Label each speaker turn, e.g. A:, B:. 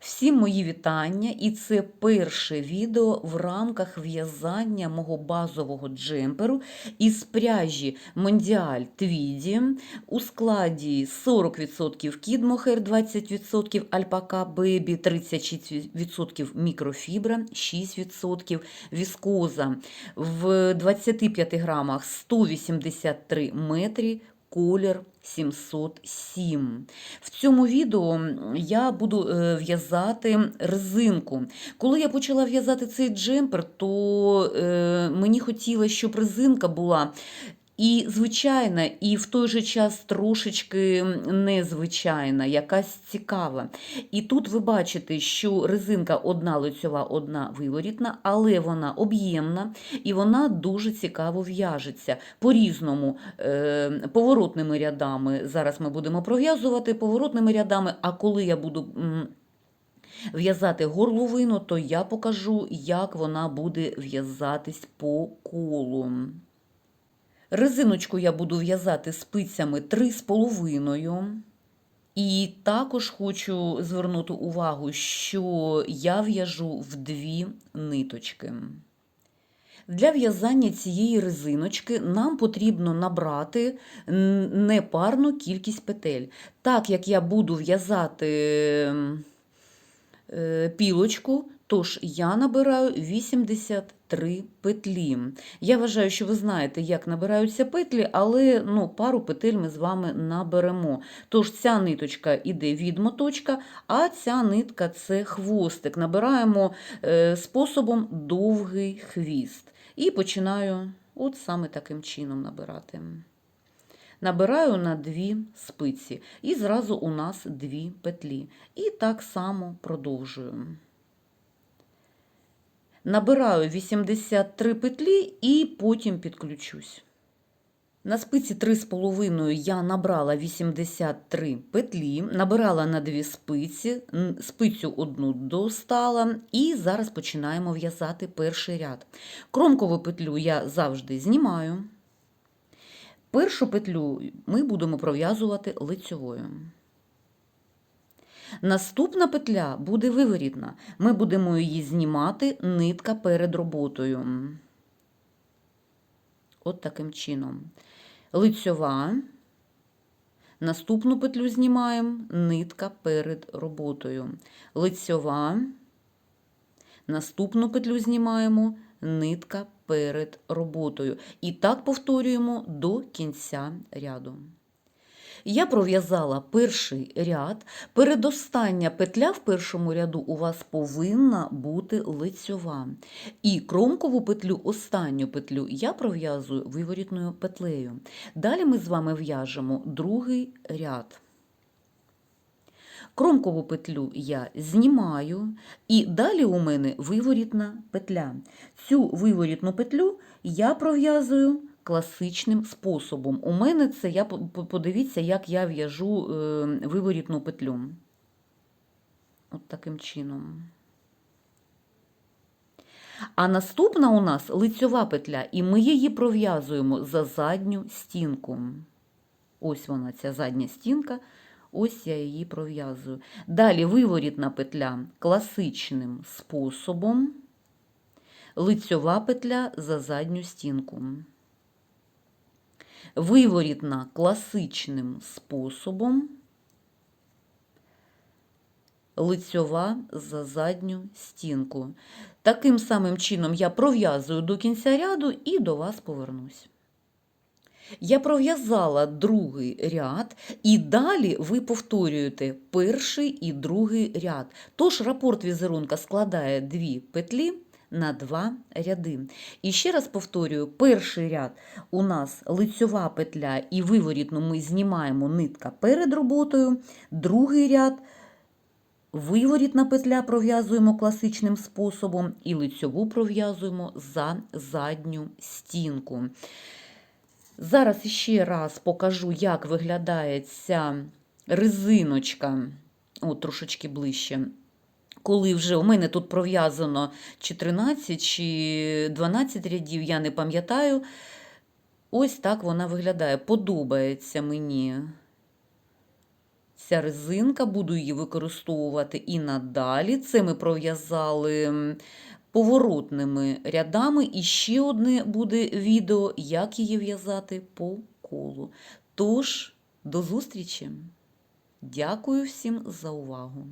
A: Всім мої вітання, і це перше відео в рамках в'язання мого базового джемперу із пряжі Мондіаль Твіді у складі 40% кідмохер, 20% альпака бебі, 36% мікрофібра, 6% віскоза. В 25 грамах 183 метри, колір 707. В цьому відео я буду е, в'язати резинку. Коли я почала в'язати цей джемпер, то е, мені хотілося, щоб резинка була і звичайна, і в той же час трошечки незвичайна, якась цікава. І тут ви бачите, що резинка одна лицьова, одна виворітна, але вона об'ємна і вона дуже цікаво в'яжеться. По-різному е, поворотними рядами. Зараз ми будемо пров'язувати поворотними рядами, а коли я буду. В'язати горловину, то я покажу, як вона буде в'язатись по колу. Резиночку я буду в'язати спицями 3,5. І також хочу звернути увагу, що я в'яжу в дві ниточки. Для в'язання цієї резиночки нам потрібно набрати непарну кількість петель. Так як я буду в'язати е, пілочку, тож я набираю 83 петлі. Я вважаю, що ви знаєте, як набираються петлі, але ну, пару петель ми з вами наберемо. Тож ця ниточка йде від моточка, а ця нитка це хвостик. Набираємо е, способом довгий хвіст. І починаю от саме таким чином набирати. Набираю на дві спиці, і зразу у нас дві петлі. І так само продовжую. Набираю 83 петлі і потім підключусь. На спиці 3,5 я набрала 83 петлі, набирала на дві спиці, спицю одну достала і зараз починаємо в'язати перший ряд. Кромкову петлю я завжди знімаю. Першу петлю ми будемо пров'язувати лицьовою. Наступна петля буде виворітна. Ми будемо її знімати нитка перед роботою. От таким чином. Лицьова. Наступну петлю знімаємо нитка перед роботою. Лицьова. Наступну петлю знімаємо нитка перед роботою. І так повторюємо до кінця ряду. Я пров'язала перший ряд. Передостання петля в першому ряду у вас повинна бути лицьова. І кромкову петлю, останню петлю я пров'язую виворітною петлею. Далі ми з вами в'яжемо другий ряд. Кромкову петлю я знімаю, і далі у мене виворітна петля. Цю виворітну петлю я пров'язую класичним способом. У мене це я подивіться, як я в'яжу е, виворітну петлю. От таким чином. А наступна у нас лицьова петля, і ми її пров'язуємо за задню стінку. Ось вона, ця задня стінка. Ось я її пров'язую. Далі виворітна петля класичним способом, лицьова петля за задню стінку. Виворітна класичним способом, лицьова за задню стінку. Таким самим чином я пров'язую до кінця ряду і до вас повернусь. Я пров'язала другий ряд, і далі ви повторюєте перший і другий ряд. Тож рапорт візерунка складає дві петлі на два ряди. І ще раз повторюю, перший ряд у нас лицьова петля і виворітну ми знімаємо нитка перед роботою, другий ряд Виворітна петля пров'язуємо класичним способом і лицьову пров'язуємо за задню стінку. Зараз ще раз покажу, як виглядає ця резиночка, от трошечки ближче. Коли вже у мене тут пров'язано чи 13, чи 12 рядів, я не пам'ятаю. Ось так вона виглядає. Подобається мені Ця резинка, буду її використовувати і надалі. Це ми пров'язали поворотними рядами. І ще одне буде відео, як її в'язати по колу. Тож, до зустрічі! Дякую всім за увагу!